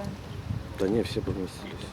центр? Да не, все поместились.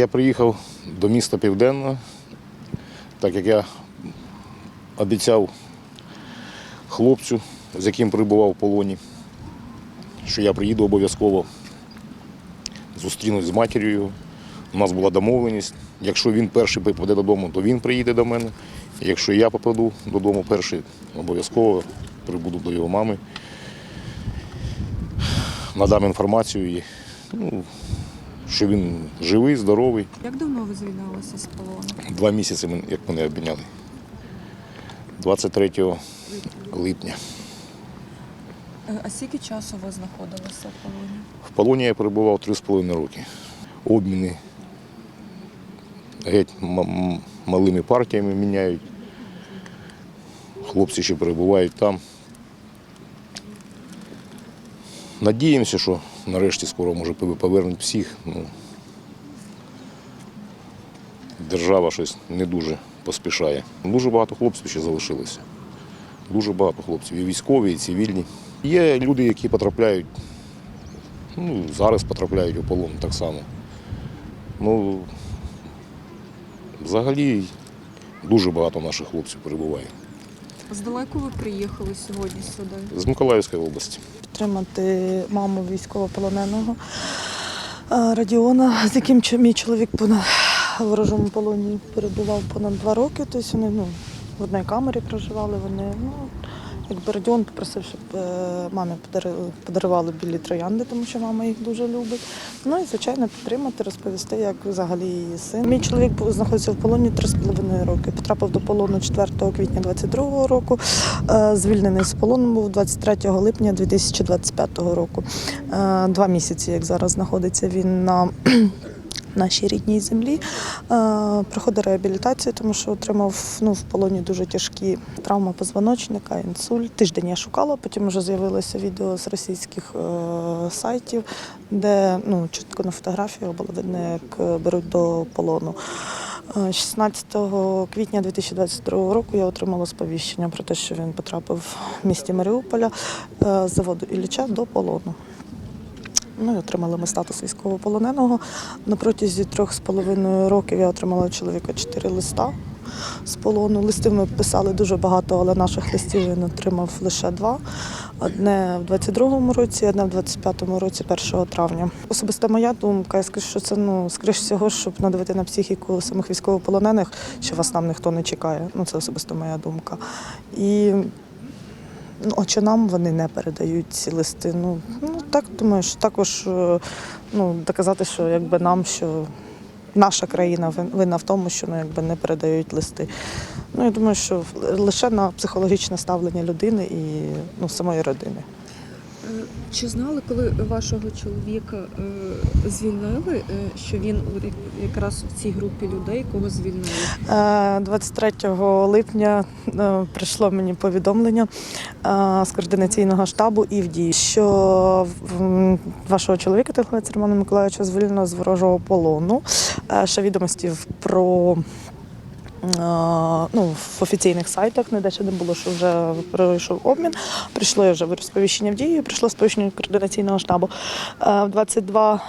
Я приїхав до міста Південного, так як я обіцяв хлопцю, з яким перебував в полоні, що я приїду обов'язково, зустрінусь з матір'ю. У нас була домовленість. Якщо він перший попаде додому, то він приїде до мене. Якщо я попаду додому перший, обов'язково прибуду до його мами. Надам інформацію, і, ну, що він живий, здоровий. Як давно ви звільнилися з полону? Два місяці, як мене обміняли. 23 липня. Е, А скільки часу ви знаходилися в полоні? В полоні я перебував 3,5 роки. Обміни геть малими партіями міняють. Хлопці ще перебувають там. Надіємося, що нарешті скоро може пов- повернуть всіх. Ну, держава щось не дуже поспішає. Дуже багато хлопців ще залишилося. Дуже багато хлопців. І військові, і цивільні. Є люди, які потрапляють Ну, зараз потрапляють у полон так само. Ну, взагалі дуже багато наших хлопців перебуває. Здалеку ви приїхали сьогодні сюди. З Миколаївської області. підтримати маму військовополоненого е, Радіона, з яким мій чоловік понад в ворожому полоні перебував понад два роки. Тобто вони ну, в одній камері проживали. Вони ну, якби Радіон попросив, щоб е, мамі подарували білі троянди, тому що мама їх дуже любить. Ну і звичайно підтримати, розповісти, як взагалі її син. Мій чоловік був знаходився в полоні три з половиною роки. Потрапив до полону 4 квітня 22 року. Е, Звільнений з полону був 23 липня 2025 року. Е, Два місяці, як зараз знаходиться він на нашій рідній землі. Е, Проходить реабілітацію, тому що отримав ну, в полоні дуже тяжкі травми позвоночника, інсульт. Тиждень я шукала, потім вже з'явилося відео з російських е, сайтів, де ну, чітко на фотографіях було видно, як беруть до полону. Е, 16 квітня 2022 року я отримала сповіщення про те, що він потрапив в місті Маріуполя е, з заводу Ілліча до полону. Ну і отримали ми статус військовополоненого. На протязі трьох з половиною років я отримала чоловіка чотири листа з полону. Листів ми писали дуже багато, але наших листів він отримав лише два. Одне в 22-му році, одне в 25-му році, 1 травня. Особисто моя думка, я скажу, що це ну, скоріш всього, щоб надавити на психіку самих військовополонених, що вас там ніхто не чекає. Ну, це особисто моя думка. І Ну, чи нам вони не передають ці листи? Ну, ну так думаю, що також е, ну, доказати, що якби нам, що наша країна винна в тому, що ну, якби не передають листи. Ну, я думаю, що лише на психологічне ставлення людини і ну, самої родини. Е, Чи знали, коли вашого чоловіка е, звільнили, е, що він якраз в цій групі людей, кого звільнили? Е, 23 липня прийшло мені повідомлення з координаційного штабу і в дії, що вашого чоловіка Телховець Романа Миколаївича звільнено з ворожого полону. Ще відомості про. Ну, в офіційних сайтах ніде ще не було, що вже пройшов обмін. Прийшло вже розповіщення в дію, прийшло сповіщення координаційного штабу. Е, В 22 е,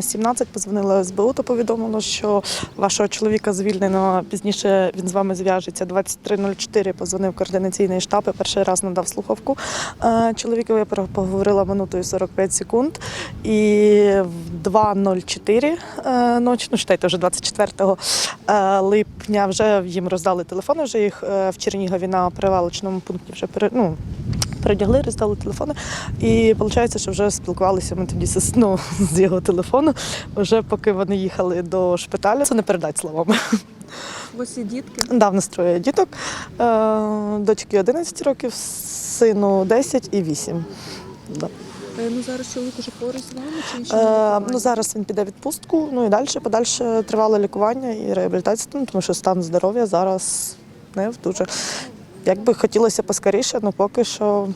17 позвонила СБУ та повідомило, що вашого чоловіка звільнено. Пізніше він з вами зв'яжеться. 23.04 позвонив координаційний штаб і перший раз надав слухавку. Чоловікові я поговорила минуту і 45 секунд. І в 2.04 е, ночі, ну читайте, вже 24 е, липня вже їм роздали телефони, вже їх е, в Чернігові на перевалочному пункті вже ну, передягли, роздали телефони. І виходить, що вже спілкувалися ми тоді з, ну, з його телефону, вже поки вони їхали до шпиталю. Це не передать словами. Вас є дітки? Да, в нас троє діток. Е, Дочки 11 років, сину 10 і 8. Да. Е, Ну зараз чоловік уже поруч з вами чи Е, ну, зараз він піде відпустку, ну і далі подальше тривале лікування і реабілітація, тому що стан здоров'я зараз не в дуже. Як би хотілося поскоріше, але поки що.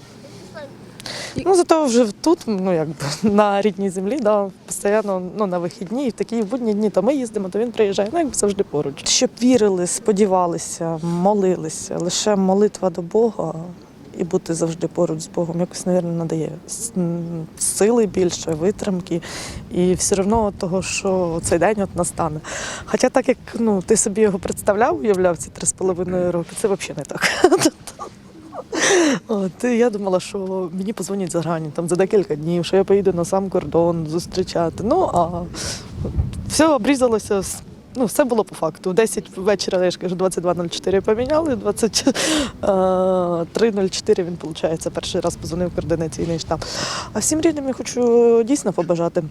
Ну, зато вже тут, ну якби на рідній землі, да, постійно ну, на вихідні, і в такі будні дні, то ми їздимо, то він приїжджає, ну якби завжди поруч. Щоб вірили, сподівалися, молилися, лише молитва до Бога і бути завжди поруч з Богом, якось, мабуть, надає сили більше, витримки. І все одно того, що цей день от настане. Хоча так як ну, ти собі його представляв, уявляв ці три з половиною роки, це взагалі не так. От, я думала, що мені позвонять за грані там за декілька днів, що я поїду на сам кордон зустрічати. Ну а все обрізалося. Ну, все було по факту. В 10 вечора, я ж кажу, 22.04 поміняли, 23.04 він, виходить, перший раз позвонив координаційний штаб. А всім рідним я хочу дійсно побажати,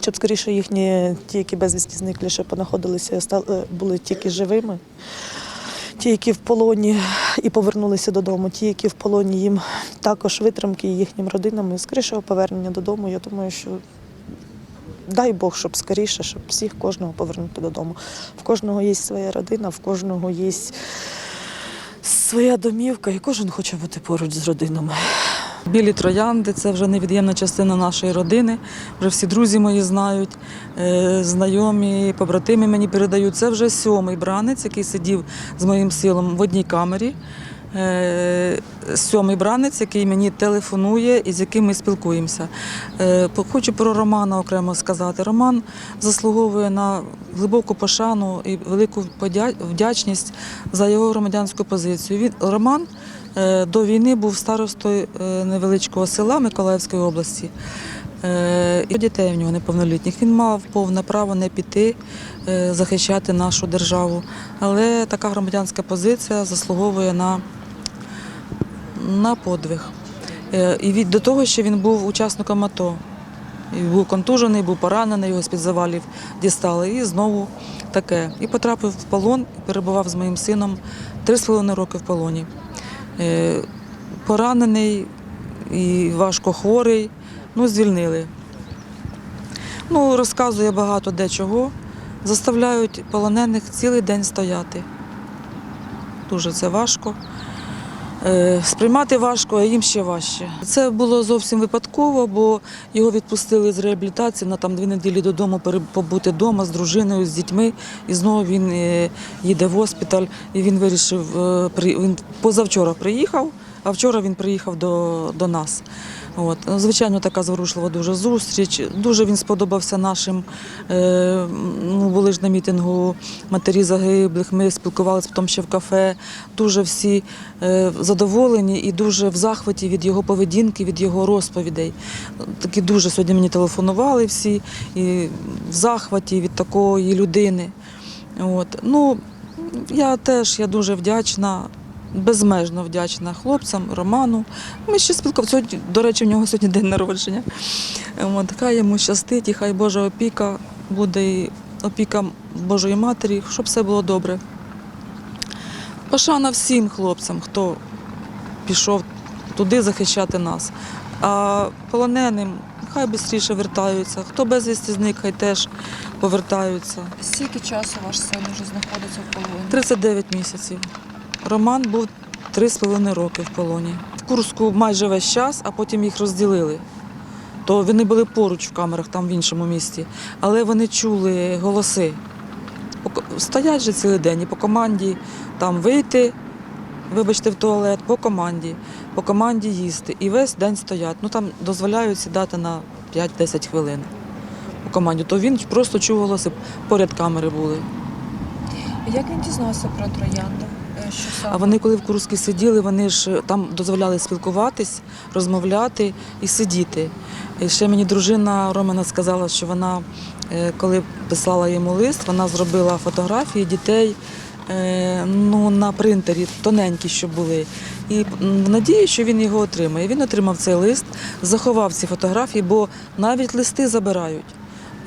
щоб скоріше їхні, ті, які безвісті зниклі, ще понаходилися, ста- були тільки живими. Ті, які в полоні і повернулися додому, ті, які в полоні їм також витримки їхнім родинам, і скорішого повернення додому. Я думаю, що дай Бог, щоб скоріше, щоб всіх кожного повернути додому. В кожного є своя родина, в кожного є своя домівка, і кожен хоче бути поруч з родинами. Білі троянди це вже невід'ємна частина нашої родини. Вже всі друзі мої знають, е, знайомі, побратими мені передають. Це вже сьомий бранець, який сидів з моїм силом в одній камері. Е, Сьомий бранець, який мені телефонує і з яким ми спілкуємося. Е, Хочу про Романа окремо сказати. Роман заслуговує на глибоку пошану і велику вдячність за його громадянську позицію. Він Роман е, до війни був старостою невеличкого села Миколаївської області. І дітей в нього неповнолітніх. Він мав повне право не піти захищати нашу державу. Але така громадянська позиція заслуговує на, на подвиг. Е, І від до того, що він був учасником АТО. І був контужений, був поранений, його з-під завалів дістали. І знову таке. І потрапив в полон, перебував з моїм сином три з половиною роки в полоні. Е, Поранений і важко хворий, ну, звільнили. Ну, розказує багато де чого. Заставляють полонених цілий день стояти. Дуже це важко. Е, Сприймати важко, а їм ще важче. Це було зовсім випадково, бо його відпустили з реабілітації на там дві неділі додому побути вдома з дружиною, з дітьми. І знову він е, їде в госпіталь. І він вирішив, е, він позавчора приїхав, а вчора він приїхав до, до нас. От. Звичайно, така зворушлива дуже зустріч. Дуже він сподобався нашим. Е, ну, були ж на мітингу матері загиблих. Ми спілкувалися потім ще в кафе. Дуже всі е, задоволені і дуже в захваті від його поведінки, від його розповідей. Такі дуже сьогодні мені телефонували всі і в захваті від такої людини. От. Ну, я теж я дуже вдячна, безмежно вдячна хлопцям, Роману. Ми ще спілкувалися. До речі, у нього сьогодні день народження. От, хай йому щастить, і хай Божа опіка буде і опіка Божої Матері, щоб все було добре. Пошана всім хлопцям, хто пішов туди захищати нас. А полоненим хай швидше вертаються. Хто безвісті зник, хай теж повертаються. Скільки часу ваш син вже знаходиться в полоні? 39 місяців. Роман був 3,5 роки в полоні. В Курську майже весь час, а потім їх розділили. То вони були поруч в камерах, там в іншому місті. Але вони чули голоси. Стоять же цілий день і по команді там вийти, вибачте, в туалет, по команді, по команді їсти. І весь день стоять. Ну там дозволяють сідати на 5-10 хвилин по команді. То він просто чув голоси, поряд камери були. Як він дізнався про троянди? А вони, коли в Курській сиділи, вони ж е, там дозволяли спілкуватись, розмовляти і сидіти. І ще мені дружина Романа сказала, що вона, е, коли писала йому лист, вона зробила фотографії дітей е, ну, на принтері, тоненькі, що були. І в надії, що він його отримає. Він отримав цей лист, заховав ці фотографії, бо навіть листи забирають.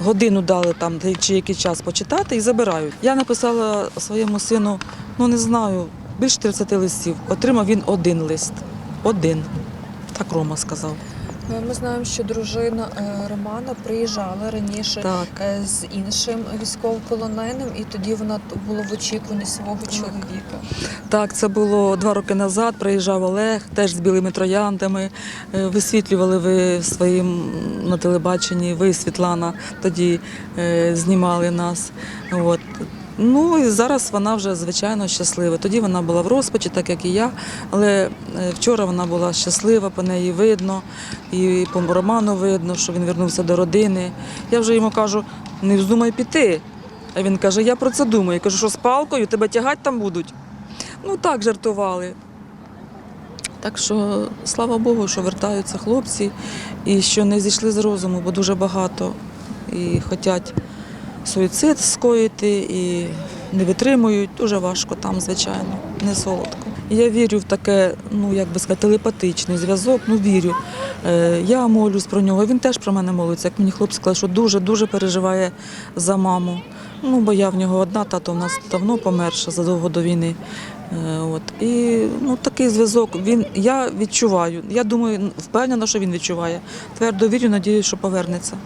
Годину дали там чи який час почитати і забирають. Я написала своєму сину, ну не знаю, більше 30 листів. Отримав він один лист. Один. Так Рома сказав. Е, Ми знаємо, що дружина е, Романа приїжджала раніше Так. е, з іншим військовополоненим, і тоді вона була в очікуванні свого чоловіка. Так, це було два роки назад. Приїжджав Олег, теж з білими трояндами. Е, Висвітлювали ви своїм на телебаченні. Ви, Світлана, тоді знімали нас. От. Ну і зараз вона вже звичайно щаслива. Тоді вона була в розпачі, так як і я. Але е, вчора вона була щаслива, по неї видно, і по Роману видно, що він вернувся до родини. Я вже йому кажу, не вздумай піти. А він каже: Я про це думаю. Я кажу, що з палкою тебе тягати там будуть. Ну так жартували. Так що слава Богу, що вертаються хлопці і що не зійшли з розуму, бо дуже багато і хочуть суїцид скоїти, і не витримують. Дуже важко там, звичайно, не солодко. Я вірю в таке, ну як би сказати, телепатичний зв'язок. Ну вірю. Е, я молюсь про нього. Він теж про мене молиться. Як мені хлопці сказали, що дуже дуже переживає за маму. Ну, бо я в нього одна, тато в нас давно померша задовго до війни. Е, От. І ну, такий зв'язок він, я відчуваю. Я думаю, впевнена, що він відчуває. Твердо вірю, надіюсь, що повернеться.